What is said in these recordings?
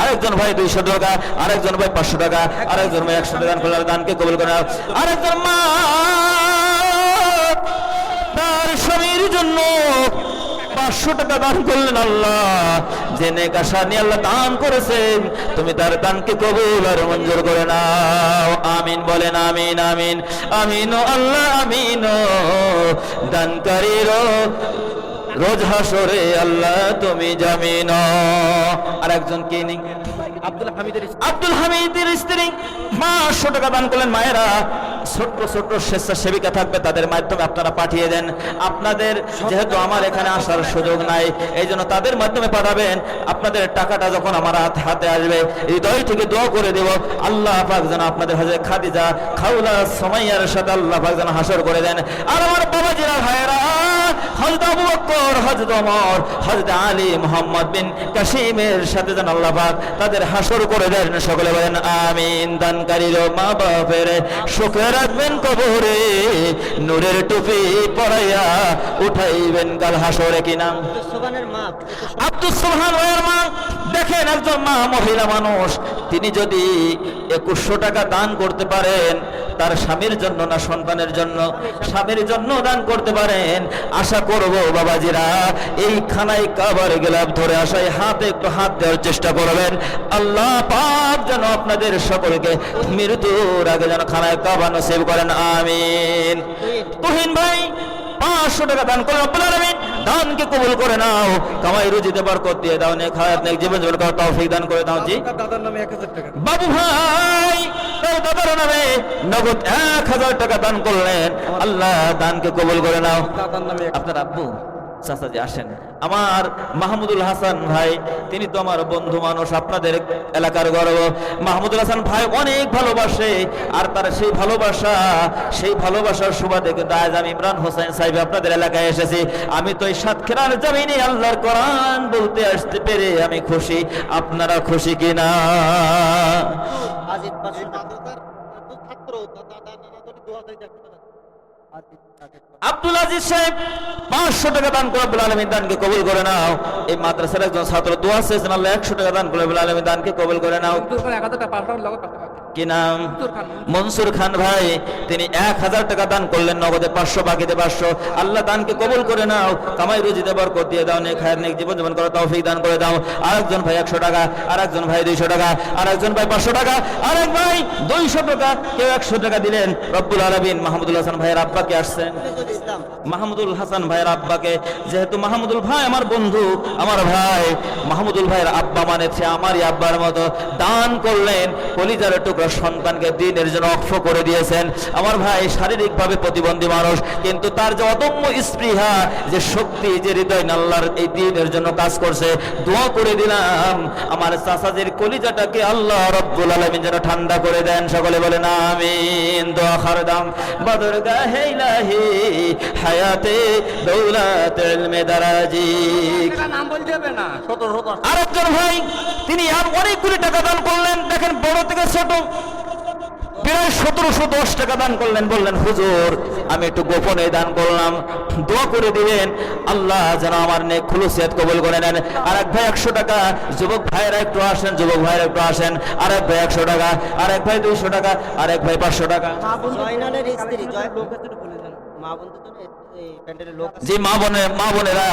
আরেকজন ভাই দুইশো টাকা, আরেকজন ভাই পাঁচশো টাকা, আরেকজন ভাই একশো টাকা দান দানকে কবুল করে আরেকজন মা, তার স্বামীর জন্য পাঁচশো টাকা দান করলেন আল্লাহ। যে নেকাশা নিয়ে আল্লাহ দান করেছেন, তুমি তার দানকে কবুল আর মঞ্জুর করে নাও। আমিন বলেন আমিন আমিন। আমিন আল্লাহ আমিন দানকারীর রোজ হাসরে আল্লাহ, তুমি জামিন আর একজন কে নেই? আব্দুল হামিদের আব্দুল হামিদের স্ত্রী। পাঁচশো টাকা দান করলেন মায়েরা। ছোট্ট ছোট্ট স্বেচ্ছাসেবিকা থাকবে, তাদের মাধ্যমে আপনারা পাঠিয়ে দেন। আপনাদের যেহেতু আমার এখানে আসার সুযোগ নাই এই জন্য তাদের মাধ্যমে পাঠাবেন। আপনাদের টাকাটা যখন আমার হাত আসবে, হৃদয় থেকে দোয়া করে দেব। আল্লাহ পাক যেন আপনাদের হাজে খাদিজা খাউলা সময়য়ার সাথে আল্লাহ পাক যেন হাসর করে দেন। আর আমার বাবাজিরা, ভাইয়েরা হজরত আবু বকর হজরত ওমর হজরত আলী মোহাম্মদ বিন কাসিমের সাথে যেন আল্লাহ তাদের হাসর করে দেন। সকলে বলেন আমিন। দানকারীর মা বাপের সুখে রাখবেন কবরে নূরের টুপি পরাইয়া উঠাইবেন কাল হাসরে কি নাম? আব্দুল সোহান ভাইয়ের মা। দেখেন একজন মা মহিলা মানুষ তিনি যদি একুশশো টাকা দান করতে পারেন তার স্বামীর জন্য না সন্তানের জন্য? স্বামীর জন্য দান করতে পারেন। আশা করব বাবাজিরা এই খানায় কাবার গেলাপ ধরে আসায় হাতে একটু হাত দেওয়ার চেষ্টা করবেন। আল্লাহ পাক যেন আপনাদের সকলকে মৃত্যুর আগে যেন খানায় কাবা নসিব করেন, আমিন। তুহিন ভাই, পাঁচশো টাকা দান করেন, রব্বুল আলামিন। দানকে কবুল করে নাও। কামাই রুজিতে বরকত দিয়ে দাও নেক হায়াত নেক জীবন জীবন করার তৌফিক দান করে দাও জি। দাদার নামে এক হাজার টাকা বাবু ভাই তার দাদার নামে নগদ এক হাজার টাকা দান করলেন। আল্লাহ দানকে কবুল করে নাও। দাদার নামে আপনার আব্বু চাচাজি আসেন। আমার মাহমুদুল হাসান ভাই, তিনি তো আমার বন্ধু মানুষ, আপনাদের এলাকার গর্ব। মাহমুদুল হাসান ভাই অনেক ভালোবাসে, আর তার সেই ভালোবাসা, সেই ভালোবাসার সুবাদে কিন্তু আজ আমি ইমরান হোসেন সাহেব আপনাদের এলাকায় এসেছি। আমি তো এই সাতক্ষীরার জমিনে আল্লাহর কোরআন বলতে আসতে পেরে আমি খুশি। আপনারা খুশি কিনা? আজিদ আব্দুল আজিজ সাহেব পাঁচশো টাকা দান করে আলমী দানকে কবুল করে নাও। এই মাদ্রাসার একজন ছাত্র দোয়া চেয়েছেন আল্লাহ একশো টাকা দান করে আলমী দানকে কবুল করে নাও। কি নাম? মনসুর খান ভাই তিনি এক হাজার টাকা দান করলেন নগদে পাঁচশো বাকিতে পাঁচশো। আল্লাহ দানকে কবুল করে নাও। কামাই দিয়ে দাও নেক খায়ের নেক জীবন জীবন করো তৌফিক দান করে দাও। আরেকজন ভাই একশো টাকা আরেকজন ভাই দুইশো টাকা আরেকজন ভাই পাঁচশো টাকা আরেক ভাই দুইশো টাকা। কেউ একশো টাকা দিলেন। রব্বুল আলমিন মাহমুদুল হাসান ভাইয়ের আব্বাকে আসছেন। ইসলাম মাহমুদুল হাসান ভাইয়ের আব্বাকে, যেহেতু মাহমুদুল ভাই আমার বন্ধু, আমার ভাই, মাহমুদুল ভাইয়ের আব্বা মানে সে আমারই আব্বার মতো, দান করলেন, কলিজার টুকরা সন্তানকে দিনের জন্য অক্ষ করে দিয়েছেন। আমার ভাই শারীরিকভাবে প্রতিবন্ধী মানুষ, কিন্তু তার যে অদম্য স্পৃহা, যে শক্তি, যে হৃদয় নাল্লার এই দিনের জন্য কাজ করছে, দোয়া করে দিলাম, আমার চাচাদের কলিজাটাকে আল্লাহ রব্বুল আলমিন যেন ঠান্ডা করে দেন। সকলে বলেন, আমিন। দোয়া খারদাম বদর গাহে ইলাহি হায়াতে দৌলত ইলমে দারাজি। নাম বলতে হবে না সতেরো সতেরো। আরেকজন ভাই তিনি আর অনেকগুলি টাকা দান করলেন। দেখেন বড় থেকে ছোট প্রায় সতেরোশো দশ টাকা দান করলেন। বললেন হুজুর আমি একটু গোপনে দান করলাম। দোয়া করে দিবেন। আল্লাহ যেন আমার নেক খুলুসিয়াত কবুল করে নেন। আর এক ভাই একশো টাকা। যুবক ভাইয়েরা একটু আসেন যুবক ভাইয়েরা একটু আসেন। আর এক ভাই একশো টাকা। আর এক ভাই দুইশো টাকা। আর এক ভাই পাঁচশো টাকা। যে মা বোনে মা বোনেরা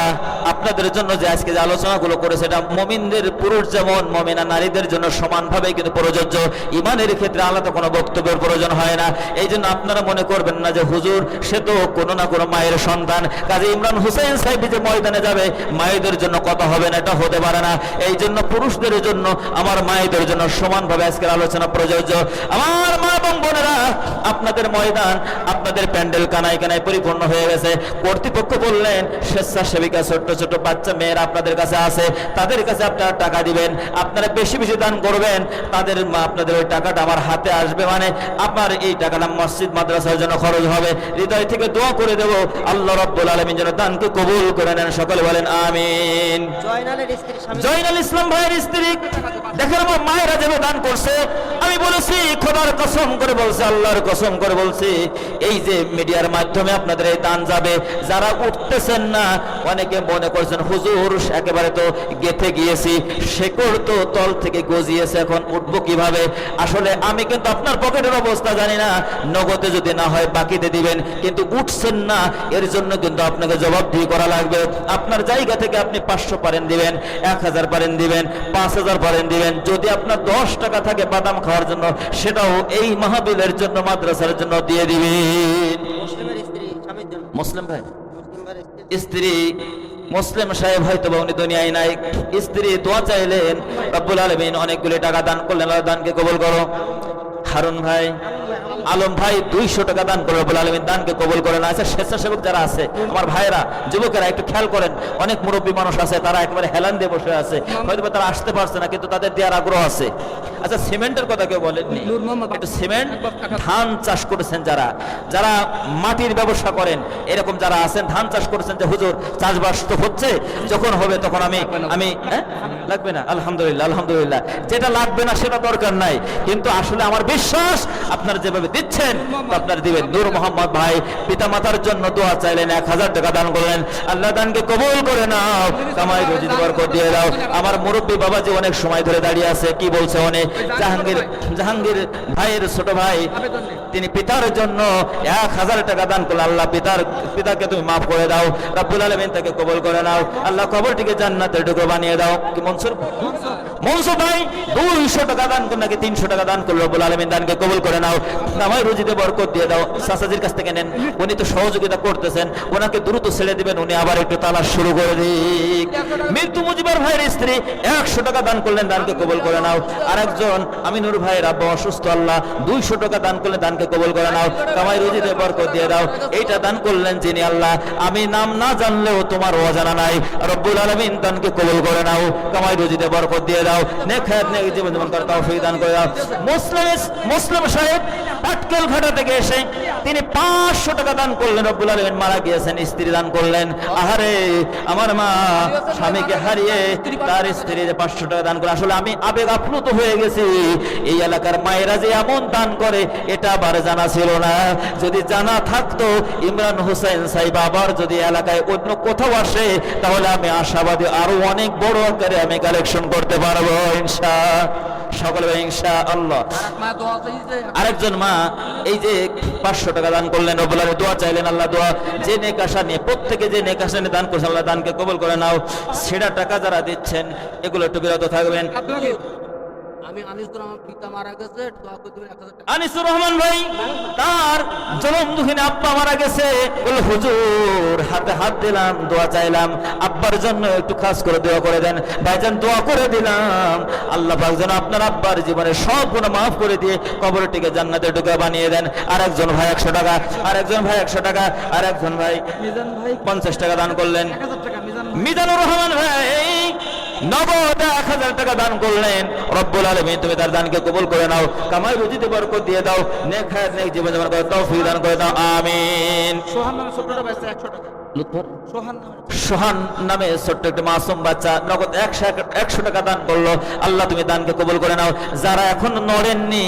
আপনাদের জন্য যে আজকে যে আলোচনাগুলো করেছে এটা মমিনদের পুরুষ যেমন, মমিনা নারীদের জন্য সমানভাবে কিন্তু প্রযোজ্য। ইমানের ক্ষেত্রে আলাদা কোনো বক্তব্যের প্রয়োজন হয় না। এই জন্য আপনারা মনে করবেন না যে, হুজুর, সে তো কোনো না কোনো মায়ের সন্তান। কাজে ইমরান হুসেন সাহেব যে ময়দানে যাবে, মায়েদের জন্য কথা হবে না, এটা হতে পারে না। এই জন্য পুরুষদের জন্য, আমার মায়েদের জন্য সমানভাবে আজকের আলোচনা প্রযোজ্য। আমার মা এবং বোনেরা আপনাদের ময়দান আপনাদের প্যান্ডেল কানায় কানায় পরিপূর্ণ হয়ে গেছে। কর্তৃপক্ষ বললেন স্বেচ্ছাসেবিকা ছোট্ট ছোট বাচ্চা মেয়েরা আপনাদের কাছে আছে তাদের কাছে আপনারা টাকা দিবেন। আপনারা বেশি বেশি দান করবেন তাদের আপনাদের ওই টাকাটা আমার হাতে আসবে মানে আপনার এই টাকাটা মসজিদ মাদ্রাসার জন্য খরচ হবে। হৃদয় থেকে দোয়া করে দেব আল্লাহ রব্বুল আলমিন যেন দানকে কবুল করে নেন। সকলে বলেন আমিন। জয়নাল ইসলাম ভাইয়ের স্ত্রী দেখেন আমার মায়েরা যেন দান করছে। আমি আমি বলেছি খোদার কসম করে বলছি, আল্লাহর কসম করে বলছি, এই যে মিডিয়ার মাধ্যমে আপনাদের এই দান যাবে, যারা উঠতেছেন না, অনেকে মনে করছেন, হুজুর, একেবারে তো গেথে গিয়েছি, শেকড় তো তল থেকে গজিয়েছে, এখন উঠবো কীভাবে? আসলে আমি কিন্তু আপনার পকেটের অবস্থা জানি না, নগদে যদি না হয় বাকিতে দিবেন, কিন্তু উঠছেন না, এর জন্য কিন্তু আপনাকে জবাবদিহি করা লাগবে। আপনার জায়গা থেকে আপনি পাঁচশো পারেন দিবেন, এক হাজার পারেন দিবেন, পাঁচ হাজার পারেন দিবেন, যদি আপনার দশ টাকা থাকে বাদাম খাওয়ার জন্য, সেটাও এই মাহবিলের জন্য মাদ্রাসার জন্য দিয়ে দিবেন মুসলিম ভাই? স্ত্রী। মুসলিম সাহেব হয়তো বা উনি দুনিয়ায় নাই। স্ত্রী দোয়া চাইলেন রব্বুল আলমিন অনেকগুলি টাকা দান করলেন। দানকে কবল করো। হারুন ভাই আলম ভাই দুইশো টাকা দান করে রব্বুল আলমিন দানকে কবল করে না আচ্ছা স্বেচ্ছাসেবক যারা আছে আমার ভাইয়েরা যুবকেরা একটু খেয়াল করেন অনেক মুরব্বী মানুষ আছে তারা একেবারে হেলান দিয়ে বসে আছে। হয়তো তারা আসতে পারছে না কিন্তু তাদের দেওয়ার আগ্রহ আছে। আচ্ছা সিমেন্টের কথা কেউ বলেননি? একটু সিমেন্ট ধান চাষ করেছেন যারা। যারা মাটির ব্যবসা করেন এরকম যারা আছেন ধান চাষ করেছেন যে হুজুর চাষবাস তো হচ্ছে যখন হবে তখন আমি আমি হ্যাঁ? লাগবে না? আলহামদুলিল্লাহ আলহামদুলিল্লাহ। যেটা লাগবে না সেটা দরকার নাই। কিন্তু আসলে আমার বিশ্বাস আপনার যেভাবে দিচ্ছেন। আপনার দিবেন। নূর মোহাম্মদ ভাই পিতা মাতার জন্য দোয়া চাইলেন, এক হাজার টাকা দান করলেন। আল্লাহ দানকে কবুল করে নাও। কামাই, রুজি, বরকত দিয়ে দাও। আমার মুরব্বী বাবাজি অনেক সময় ধরে দাঁড়িয়ে আছে। কি বলছে অনেক জাহাঙ্গীর জাহাঙ্গীর ভাইয়ের ছোট ভাই, তিনি পিতার জন্য এক হাজার টাকা দান করলেন। আল্লাহ পিতার, পিতাকে তুমি মাফ করে দাও। রাব্বুল আলমিন তাকে কবল করে নাও। আল্লাহ কবরটিকে জান্নাতের টুকরো বানিয়ে দাও। কি মনসুর? মনসুর ভাই, দুইশো টাকা দান করুন, নাকি তিনশো টাকা দান করল রব্বুল আলমিন দানকে কবল করে নাও। আমায় রুজিতে বরকত দিয়ে দাও। সাসাজির কাছ থেকে নেন। উনি তো সহযোগিতা করতেছেন। ওনাকে দ্রুত ছেড়ে দিবেন। উনি আবার একটু তালাশ শুরু করে দিক। মৃত্যু মুজিবার ভাইয়ের স্ত্রী একশো টাকা দান করলেন, দানকে কবল করে নাও। আর একজন আমিনুর ভাইয়ের আব্বা অসুস্থ, আল্লাহ, দুইশো টাকা দান করলেন, দানকে কবল করে নাও। কামাই রুজিতে বরকত দিয়ে দাও। এইটা দান করলেন যিনি আল্লাহ। আমি নাম না জানলেও তোমার অজানা নাই। রব্বুল আলমিন দানকে কবল করে নাও। কামাই রুজিতে বরকত দিয়ে দাও। নেখায়াত নেক জীবন জীবন করে তাও দান করে দাও মুসলিম মুসলিম সাহেব পাটকেল ঘাটা থেকে এসে তিনি পাঁচশো টাকা দান করলেন, রব্বুল আলমিন মারা গিয়েছেন, স্ত্রী দান করলেন। আহারে, আমার মা স্বামীকে হারিয়ে তার স্ত্রী যে পাঁচশো টাকা দান করে আসলে আমি আবেগ আপ্লুত হয়ে গেছি। এই এলাকার মায়েরা যে এমন দান করে, এটা আবার জানা ছিল না। যদি জানা থাকতো, ইমরান হোসেন সাহেব আবার যদি এলাকায় অন্য কোথাও আসে, তাহলে আমি আশাবাদী আরও অনেক বড় আকারে আমি কালেকশন করতে পারব, ইনশা। সকলে ইনশা আল্লাহ আরেকজন মা, এই যে পাঁচশো টাকা দান করলেন, রব্বুল আলামিন দোয়া চাইলেন, আল্লাহ দোয়া, যে নেক আশা নিয়ে, প্রত্যেকে যে নেক আশা নিয়ে দান করছেন আল্লাহ দানকে কবল করে নাও। সেটা টাকা যারা দিচ্ছেন, এগুলো একটু বিরত থাকবেন। আমি আনিসুর আমার পিতা মারা গেছে দোয়া করে দিবেন এক হাজার টাকা। আনিসুর রহমান ভাই তার জনম দুঃখিনী আব্বা মারা গেছে। বলে হুজুর হাতে হাত দিলাম দোয়া চাইলাম। আব্বার জন্য একটু খাস করে দোয়া করে দেন। ভাইজান দোয়া করে দিলাম। আল্লাহ পাক যেন আপনার আব্বার জীবনে সব গুণ মাফ করে দিয়ে কবরটিকে জান্নাতে ঢুকে বানিয়ে দেন। আর একজন ভাই একশো টাকা আর একজন ভাই একশো টাকা আর একজন ভাই মিজান ভাই পঞ্চাশ টাকা দান করলেন। এক হাজার টাকা মিজান মিজানুর রহমান ভাই। নগদ এক হাজার টাকা দান করলেন। রব্বুল আলমী তুমি তার দানকে কবুল করে নাও। কামাই বুঝিতে বরকত দিয়ে দাও। নেক হায়াত, নেক জীবন জীবন করে, তৌফিক দান করে দাও। আমিন। সোহান ছোট্ট একশো টাকা। লুৎফর? সোহান নামে সোহান নামে ছোট্ট একটা মাসুম বাচ্চা নগদ একশো একশো টাকা দান করল। আল্লাহ তুমি দানকে কবুল করে নাও। যারা এখনও নড়েননি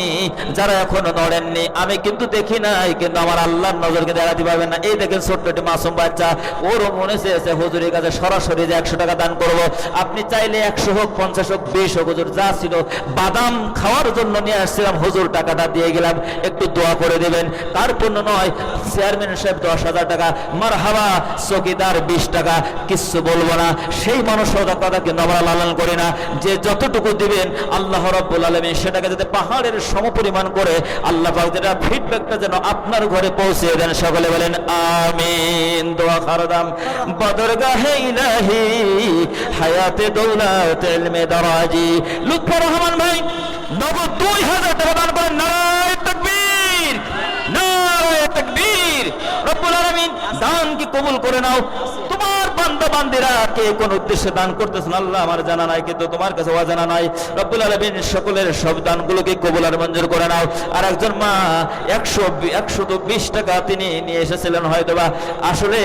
যারা এখনও নড়েননি আমি কিন্তু দেখি নাই কিন্তু আমার আল্লাহর নজরকে দেখাতে পারবেন না। এই দেখেন ছোট্ট একটি মাসুম বাচ্চা ওরও মনে চেয়েছে হুজুরের কাছে সরাসরি যে একশো টাকা দান করব। আপনি চাইলে একশো হোক পঞ্চাশ হোক বিশ হোক হুজুর যা ছিল বাদাম খাওয়ার জন্য নিয়ে আসছিলাম। হুজুর টাকাটা দিয়ে গেলাম। একটু দোয়া করে দেবেন। তার পণ্য নয় চেয়ারম্যান সাহেব দশ হাজার টাকা। মার হাওয়া চকিদার বিশ টাকা, কিচ্ছু বলব না। সেই মানসিকতা কিন্তু আমরা লালন করি না। যে যতটুকু দিবেন, আল্লাহ রব্বুল আলমী সেটাকে যাতে পাহাড়ের সমপরিমাণ করে আল্লাহ যেটা ফিডব্যাকটা যেন আপনার ঘরে পৌঁছে দেন। সকলে বলেন, আমিন। দোয়া খারদাম বদর গাহে ইলাহি, হায়াতে দৌলত দরাজি। লুৎফর রহমান ভাই, নগদ দুই হাজার টাকা দান করেন নারায় তাকবীর নারায় তাকবীর রব্বুল আলামিন দান কি কবুল করে নাও। তোমার বান্দা বান্দিরা কে কোন উদ্দেশ্যে দান করতেছেন? আল্লাহ আমার জানা নাই, কিন্তু তোমার কাছে অজানা নাই। রব্বুল আলামিন সকলের সব দানগুলোকে কবুল আর মঞ্জুর করে নাও। আর একজন মা, একশো একশো বিশ টাকা তিনি নিয়ে এসেছিলেন হয়তো বা আসলে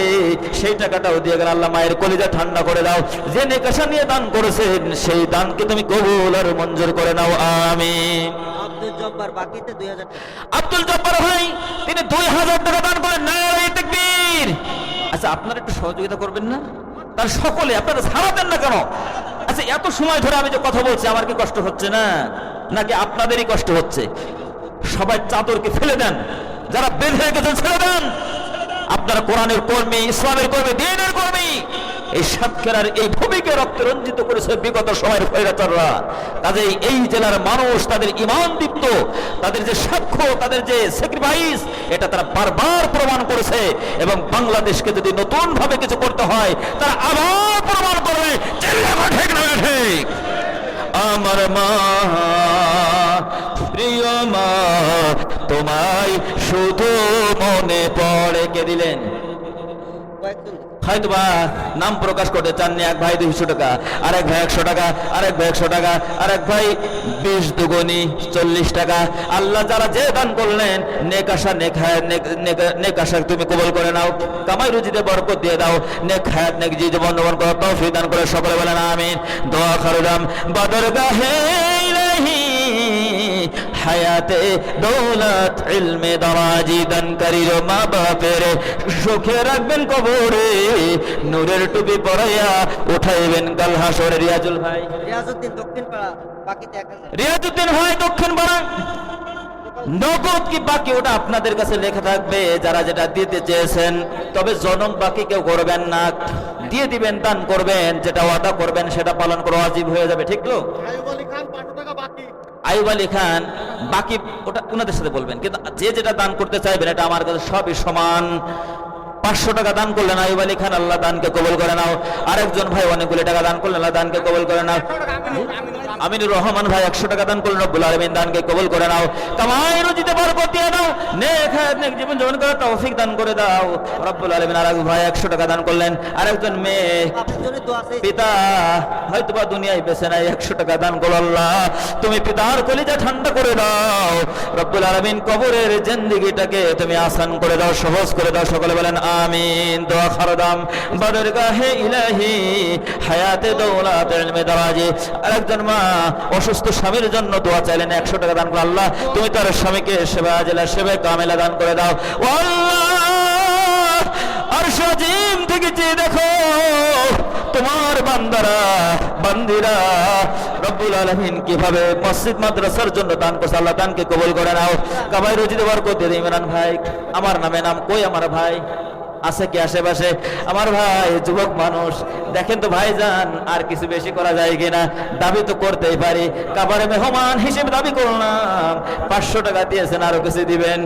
সেই টাকাটাও দিয়ে গেল আল্লাহ মায়ের কলিজা ঠান্ডা করে দাও। যে নেকাশা নিয়ে দান করেছেন, সেই দানকে তুমি কবুল আর মঞ্জুর করে নাও। আমি আব্দুল জব্বার বাকিতে দুই হাজার আব্দুল জব্বার ভাই, তিনি দুই হাজার টাকা দান করেন। তাকবীর। আচ্ছা আপনারা একটু সহযোগিতা করবেন না? তার সকলে, আপনারা দেন না কেন? আচ্ছা এত সময় ধরে আমি যে কথা বলছি, আমার কি কষ্ট হচ্ছে না? নাকি আপনাদেরই কষ্ট হচ্ছে? সবাই চাদরকে ফেলে দেন। যারা বেঁধে গেছেন ছেড়ে দেন। আপনারা কোরআনের কর্মী, ইসলামের কর্মী, দিনের কর্মী। এই সাতক্ষীরার এই ভূমিকে রক্তে রঞ্জিত করেছে বিগত সময়ের ফৈরাচাররা কাজেই এই জেলার মানুষ তাদের ইমান দীপ্ত তাদের যে সাক্ষ্য, তাদের যে স্যাক্রিফাইস এটা তারা বারবার প্রমাণ করেছে এবং বাংলাদেশকে যদি নতুন ভাবে কিছু করতে হয়, তারা আবার প্রমাণ করবে ঠিক না ঠিক। আমার মা, প্রিয় মা, তোমায় শুধু মনে পড়ে কে দিলেন? কয়েকজন হয়তো বা নাম প্রকাশ করতে চাননি এক ভাই দুইশো টাকা, আরেক ভাই একশো টাকা, আরেক ভাই একশো টাকা, আরেক ভাই বিশ দুগুনি চল্লিশ টাকা। আল্লাহ যারা যে দান করলেন, নেক আশা, নেক হায়াত, নেক, নেক- নেক আশা তুমি কবল করে নাও। কামাই রুজিতে বরকত দিয়ে দাও, নেক হায়াত, নেক জি জীবন করো তৌফিক দান করে সকলে বলেন, আমিন। দোয়া খারুদাম বাদর গাহে হায়াতে দৌলত ইলমে দারাজি দানকারীর মা বাপের সুখে রাখবেন কবরে নূরের টুপি পরাইয়া উঠাইবেন কাল হাসরে রিয়াজুল ভাই। রিয়াজউদ্দিন দক্ষিণ পাড়া বাকিতে এক হাজার। রিয়াজুদ্দিন ভাই দক্ষিণ পাড়া নগদ কি বাকি ওটা আপনাদের কাছে লেখা থাকবে যারা যেটা দিতে চেয়েছেন। তবে জনম বাকি কেউ করবেন না। দিয়ে দিবেন দান করবেন যেটা ওয়াদা করবেন সেটা পালন করা অজীব হয়ে যাবে ঠিক বাকি। আইব আলী খান বাকি ওটা ওনাদের সাথে বলবেন। কিন্তু যে যেটা দান করতে চাইবেন, এটা আমার কাছে সবই সমান। পাঁচশো টাকা দান করলেন আইব আলী খান, আল্লাহ দানকে কবল করে নাও। আরেকজন ভাই অনেকগুলি টাকা দান করলেন, আল্লাহ দানকে কবল করে নাও। আমিনুর রহমান ভাই একশো টাকা দান করলেন, রব্বুল আলমিন দানকে কবল করে নাও। কামাই, রুজিতে বরকত দিয়ে দাও নেক নেক জীবন করে তৌফিক দান করে দাও। রব্বুল আলমিন ভাই একশো টাকা দান করলেন, আরেকজন মেয়ে, পিতা হয়তো বা দুনিয়ায় বেছে নাই, একশো টাকা দান করো আল্লাহ। তুমি পিতার কলিজা ঠান্ডা করে দাও। রব্বুল আলমিন কবরের জিন্দিগিটাকে তুমি আসান করে দাও, সহজ করে দাও। সকলে বলেন, আমিন। দোয়া খারদাম বাদর গাহে ইলাহি, হায়াতে দৌলাত ইলমে দারাজি। আরেকজন মা, অসুস্থ স্বামীর জন্য দোয়া চাইলেন, একশো টাকা দান করে আল্লাহ, তুমি তার স্বামীকে সেবা জেলা, সেবা কামেলা দান করে দাও। ও আল্লাহ আর থেকে চেয়ে দেখো, তোমার বান্দারা বান্দিরা, রব্বুল আলমিন কীভাবে মসজিদ মাদ্রাসার জন্য দান করছে, আল্লাহ দানকে কবুল করে নাও। কাবাই রুজিতে বরকত দিয়ে ইমরান ভাই। আমার নামে নাম কই আমার ভাই? আছে কি আশেপাশে? আমার ভাই যুবক মানুষ। দেখেন তো ভাই যান আর কিছু বেশি করা যায় কিনা? দাবি তো করতেই পারি। কাবারে মেহমান হিসেবে দাবি করলাম। পাঁচশো টাকা দিয়েছেন, আরও কিছু দিবেন।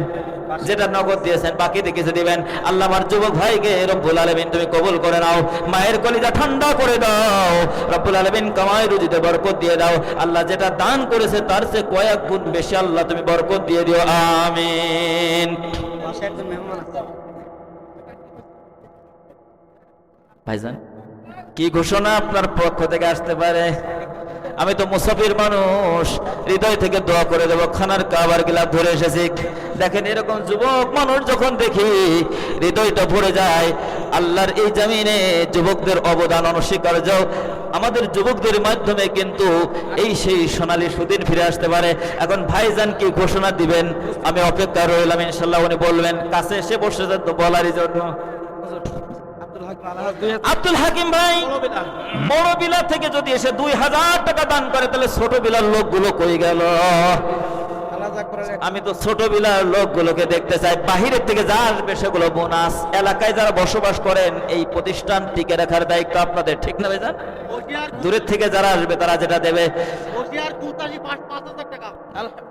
যেটা নগদ দিয়েছেন বাকিতে কিছু দিবেন। আল্লাহ আমার যুবক ভাইকে রব্বুল আলমিন তুমি কবুল করে নাও মায়ের কলিজা ঠান্ডা করে দাও। রব্বুল আলমিন কামাই রুজিতে বরকত দিয়ে দাও। আল্লাহ যেটা দান করেছে তার চেয়ে কয়েক গুণ বেশি আল্লাহ তুমি বরকত দিয়ে দিও। আমিন। ভাইজান কি ঘোষণা আপনার পক্ষ থেকে আসতে পারে? আমি তো মুসাফির মানুষ, হৃদয় থেকে দোয়া করে দেবো, খানার কাবার গিলাপ ধরে এসেছি। দেখেন এরকম যুবক মানুষ যখন দেখি, হৃদয়টা ভরে যায়, আল্লাহর এই জামিনে যুবকদের অবদান অনস্বীকার্য। আমাদের যুবকদের মাধ্যমে কিন্তু এই সেই সোনালী সুদিন ফিরে আসতে পারে। এখন ভাইজান কি ঘোষণা দিবেন? আমি অপেক্ষা রইলাম, ইনশাল্লাহ উনি বলবেন, কাছে এসে বসেছেন তো বলারই জন্য। আব্দুল হাকিম ভাই বড় বিলা থেকে যদি এসে দুই হাজার টাকা দান করে তাহলে ছোট বিলার লোকগুলো কই গেল? আমি তো ছোট বিলার লোকগুলোকে দেখতে চাই। বাহিরের থেকে যা আসবে সেগুলো বোনাস। এলাকায় যারা বসবাস করেন এই প্রতিষ্ঠান টিকে রাখার দায়িত্ব আপনাদের ঠিক না ভাইজান দূরের থেকে যারা আসবে তারা যেটা দেবে।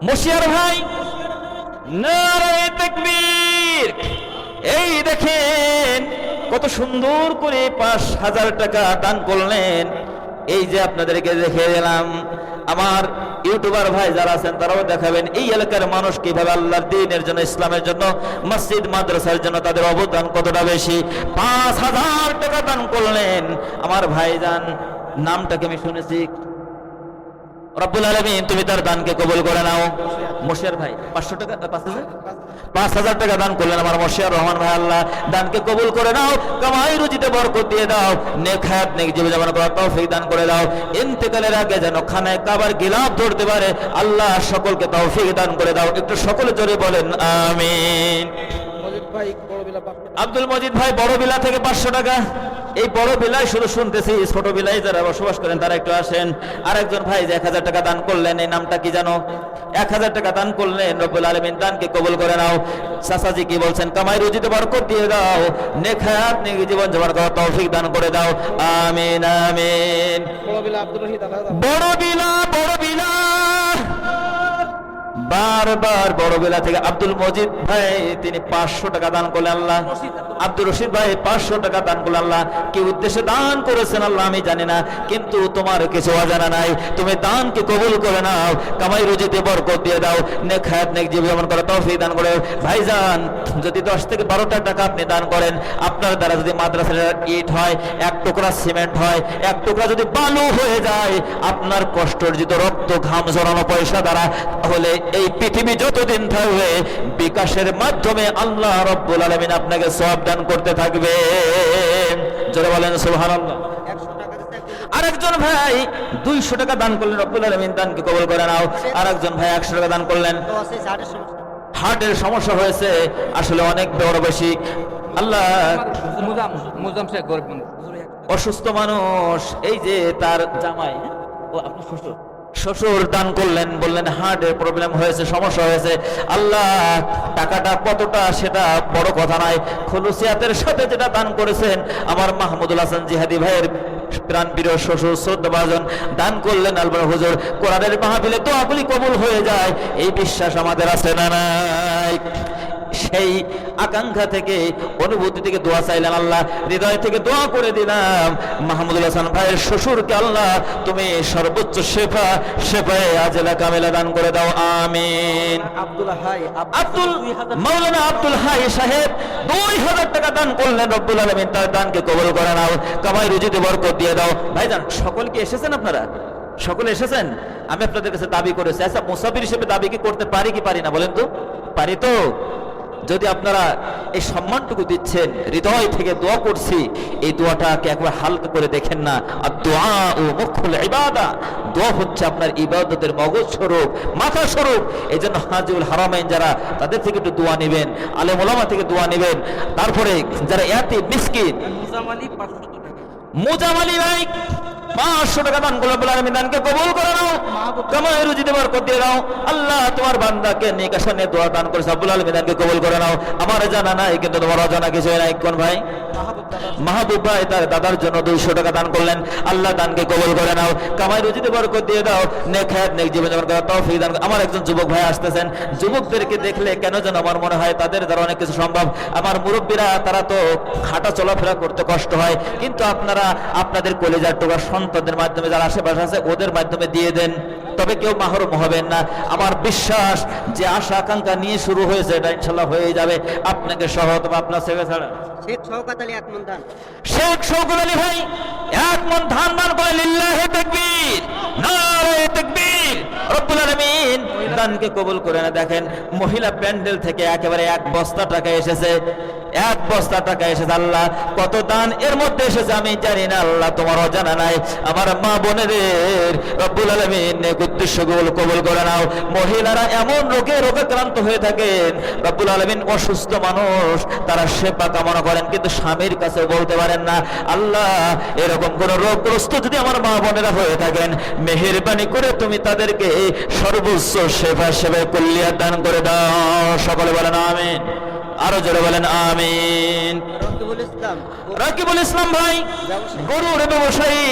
মশিয়ার ভাই নারায়ে তাকবীর। এই দেখেন কত সুন্দর করে পাঁচ হাজার টাকা দান করলেন। এই যে আপনাদেরকে দেখে দিলাম, আমার ইউটিউবার ভাই যারা আছেন, তারাও দেখাবেন এই এলাকার মানুষ কীভাবে আল্লাহর দিনের জন্য, ইসলামের জন্য, মসজিদ, মাদ্রাসার জন্য তাদের অবদান কতটা বেশি। পাঁচ হাজার টাকা দান করলেন। আমার ভাইজান, নামটাকে আমি শুনেছি রব্বুল আলমিন, তুমি তার দানকে কবুল করে নাও। মশিয়ার ভাই, পাঁচশো টাকা পাঁচ হাজার? পাঁচ হাজার টাকা দান করলেন আমার মশিয়ার রহমান ভাই আল্লাহ। দানকে কবুল করে নাও, কামাই রুজিতে বরকত দিয়ে দাও। নেক হায়াত, নেক জীবন যেমন তৌফিক দান করে দাও। ইন্তেকালের আগে যেন খানায় কাবার গিলাপ ধরতে পারে, আল্লাহ সকলকে তৌফিক দান করে দাও। একটু সকলে জোরে বলেন, আমিন। ভাই আব্দুল মজিদ ভাই বড় বিলা থেকে পাঁচশো টাকা। এই বড় বিলায় শুধু শুনতেছি ছোট বিলায় যারা বসবাস করেন তারা একটু আসেন। আর একজন ভাই যে এক হাজার টাকা দান করলেন এই নামটা কি জানো? এক হাজার টাকা দান করলেন রব্বুল আলমিন দানকে কবুল করে নাও। চাচাজি কি বলছেন? কামাই রুজিতে বরকত দিয়ে দাও। নেখায়াত নেক জীবন জমার করা তৌফিক দান করে দাও। আমিন আমিন। বড় বিলা বড় বিলা। বারবার বড় বেলা থেকে আব্দুল মজিদ ভাই, তিনি পাঁচশো টাকা দান করলেন আল্লাহ। আব্দুল রশিদ ভাই, পাঁচশো টাকা দান করলেন আল্লাহ। কি উদ্দেশ্যে দান করেছেন আল্লাহ আমি জানি না, কিন্তু তোমার কিছু অজানা নাই। তুমি দানকে কবুল করে নাও, কামাই রুজিতে বরকত দিয়ে দাও। নেক হায়াত, নেক জীবন যেমন করে তৌফিক দান করে। ভাইজান, যদি দশ থেকে বারোটা টাকা আপনি দান করেন, আপনার দ্বারা যদি মাদ্রাসার ইট হয়, এক টুকরা সিমেন্ট হয়, এক টুকরা যদি বালু হয়ে যায়, আপনার কষ্ট অর্জিত রক্ত ঘাম জড়ানো পয়সা দ্বারা, তাহলে এই পৃথিবী যতদিন থাকবে বিকাশের মাধ্যমে আল্লাহ রব্বুল আলমিন আপনাকে সব দান করতে থাকবে। জোরে বলেন একজন আরেকজন ভাই দুইশো টাকা দান করলেন রব্বুল আলমিন দানকে কবল করে নাও। আরেকজন ভাই একশো টাকা দান করলেন। হার্টের সমস্যা হয়েছে আসলে অনেক বড় বেশি। আল্লাহ অসুস্থ মানুষ এই যে তার জামাই ও আপনার শ্বশুর শ্বশুর দান করলেন, বললেন হার্টের প্রবলেম হয়েছে, সমস্যা হয়েছে। আল্লাহ, টাকাটা কতটা সেটা বড় কথা নয়। খলুসিয়াতের সাথে যেটা দান করেছেন, আমার মাহমুদুল হাসান জিহাদি ভাইয়ের প্রাণ প্রিয় শ্বশুর শ্রদ্ধাভাজন দান করলেন আলবার হুজুর, কোরআনের মাহফিলে দোয়াগুলি কবুল হয়ে যায়। এই বিশ্বাস আমাদের আছে না নাই? সেই আকাঙ্ক্ষা থেকে অনুভূতি থেকে দোয়া চাইলেন আল্লাহ হৃদয় থেকে দোয়া করে দিলাম। মাহমুদুল হাসান ভাইয়ের শ্বশুরকে আল্লাহ তুমি সর্বোচ্চ শেফা শেফায় আজেলা কামেলা দান করে দাও আমিন। আব্দুল হাই আব্দুল মাওলানা আব্দুল হাই সাহেব দুই হাজার টাকা দান করলেন রব্বুল আলমিন তার দানকে কবল করে নাও কামাই রুজিতে বরকত দিয়ে দাও। ভাইজান সকলকে এসেছেন আপনারা? সকলে এসেছেন? আমি আপনাদের কাছে দাবি করেছি। আচ্ছা মুসাফির হিসেবে দাবি কি করতে পারি কি পারি না বলেন তো? পারি তো? যদি আপনারা এই সম্মানটুকু দিচ্ছেন, হৃদয় থেকে দোয়া করছি, এই দোয়াটাকে একবার হালকা করে দেখেন না। আর দোয়া ও মুখুল ইবাদা। দোয়া হচ্ছে আপনার ইবাদতের মগজ স্বরূপ মাথা স্বরূপ এই জন্য হাজিউল হারামাইন যারা তাদের থেকে একটু দোয়া নেবেন আলে মোলামা থেকে দোয়া নেবেন। তারপরে যারা এতে মিসকিন। মুজাম আলী ভাই, পাঁচশো টাকা দান করল বলে আমি কবুল করে নাও। কামাই রুজি দেবার করতে দাও আল্লাহ তোমার বান্দাকে নিকাশনে দোয়া দান করেছে। আব্বুল আলমী দানকে কবুল করে নাও। আমার জানা নাই, কিন্তু তোমার অজানা কিছু নাই। কোন ভাই? মাহবুব ভাই, তার দাদার জন্য দুইশো টাকা দান করলেন। আল্লাহ দানকে কবল করে নাও। কামাই রুজি রুজিতে বরকত দিয়ে দাও। নেক হায়াত, নেক জীবন যেমন করা তৌফিক দান আমার একজন যুবক ভাই আসতেছেন। যুবকদেরকে দেখলে কেন যেন আমার মনে হয় তাদের দ্বারা অনেক কিছু সম্ভব। আমার মুরব্বীরা, তারা তো হাঁটা চলাফেরা করতে কষ্ট হয়। কিন্তু আপনারা আপনাদের কলেজার টোকা সন্তানদের মাধ্যমে যারা আশেপাশে আছে ওদের মাধ্যমে দিয়ে দেন। তবে কেউ মাহরুম হবেন না। আমার বিশ্বাস যে আশা আকাঙ্ক্ষা নিয়ে শুরু হয়েছে এটা ইনশাল্লাহ হয়ে যাবে। আপনাকে সহ অথবা আপনার ছেলে ছাড়া। শেখ শওকাত আলী এক মন দান শেখ শৌকুল আলী ভাই এক মন ধান দান করে লিল্লাহে তাকবীর নারে তাকবীর। রব্বুল আলামিন দানকে কবুল করে না দেখেন মহিলা প্যান্ডেল থেকে একেবারে এক বস্তা টাকা এসেছে। এক বস্তা টাকা এসেছে আল্লাহ কত দান এর মধ্যে এসেছে আমি জানি না, আল্লাহ তোমার অজানা নাই। আমার মা বোনেদের রব্বুল আলামিন নেক উদ্দেশ্যগুলো কবুল করে নাও। মহিলারা এমন রোগে রোগাক্রান্ত হয়ে থাকেন। রব্বুল আলামিন অসুস্থ মানুষ, তারা সেবা কামনা করেন, কিন্তু স্বামীর কাছে বলতে পারেন না, আল্লাহ, এরকম কোন রোগগ্রস্ত যদি আমার মা বোনেরা হয়ে থাকেন, মেহেরবানি করে তুমি তাদেরকে সর্বোচ্চ সেবা সেবায় কল্যাণ দান করে দাও। সকলে বলেন, আমিন। আরও জোরে বলেন, আমিন। ইসলাম। রাকিবুল ইসলাম ভাই গরুর ব্যবসায়ী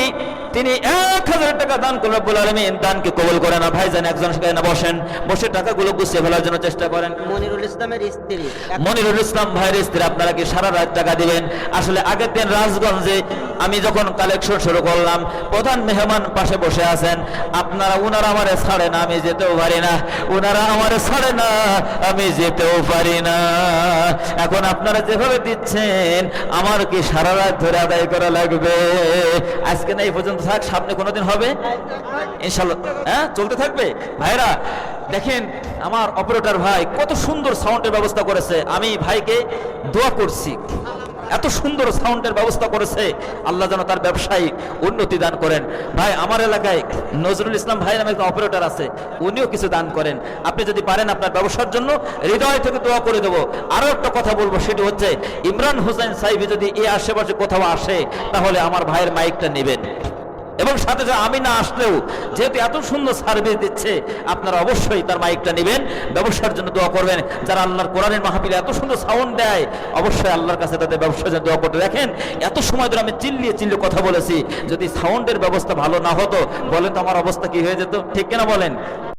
তিনি এক হাজার টাকা দান করলেন রব্বুল আলমিন দানকে কবল করে না। ভাই জান একজন সেখানে বসেন বসে টাকাগুলো গুছিয়ে ফেলার জন্য চেষ্টা করেন। মনিরুল ইসলামের স্ত্রী। মনিরুল ইসলাম ভাইয়ের স্ত্রী আপনারা কি সারা রাত টাকা দিবেন? আসলে আগের দিন রাজগঞ্জে আমি যখন কালেকশন শুরু করলাম প্রধান মেহমান পাশে বসে আছেন। আপনারা উনারা আমারে ছাড়ে না আমি যেতেও পারি না। উনারা আমারে ছাড়ে না আমি যেতেও পারি না। এখন আপনারা যেভাবে দিচ্ছেন আমার কি সারা রাত ধরে আদায় করা লাগবে। আজকে না এই পর্যন্ত থাক, সামনে কোনোদিন হবে? ইনশাল্লাহ হ্যাঁ চলতে থাকবে? ভাইরা, দেখেন আমার অপারেটর ভাই কত সুন্দর সাউন্ডের ব্যবস্থা করেছে। আমি ভাইকে দোয়া করছি। এত সুন্দর সাউন্ডের ব্যবস্থা করেছে। আল্লাহ যেন তার ব্যবসায়ী উন্নতি দান করেন। ভাই, আমার এলাকায় নজরুল ইসলাম ভাই নামে একটা অপারেটর আছে। উনিও কিছু দান করেন। আপনি যদি পারেন আপনার ব্যবসার জন্য, হৃদয় থেকে দোয়া করে দেবো। আরও একটা কথা বলব, সেটি হচ্ছে, ইমরান হোসেন সাহেব যদি এই আশেপাশে কোথাও আসে, তাহলে আমার ভাইয়ের মাইকটা নেবেন। এবং সাথে সাথে আমি না আসলেও, যেহেতু এত সুন্দর সার্ভিস দিচ্ছে, আপনারা অবশ্যই তার মাইকটা নেবেন, ব্যবসার জন্য দোয়া করবেন। যারা আল্লাহর কোরআনের মাহফিলে এত সুন্দর সাউন্ড দেয়, অবশ্যই আল্লাহর কাছে তাদের ব্যবসার জন্য দোয়া করতে দেখেন। এত সময় ধরে আমি চিল্লিয়ে চিল্লিয়ে কথা বলেছি, যদি সাউন্ডের ব্যবস্থা ভালো না হতো, বলেন তো আমার অবস্থা কি হয়ে যেত? ঠিক কিনা বলেন?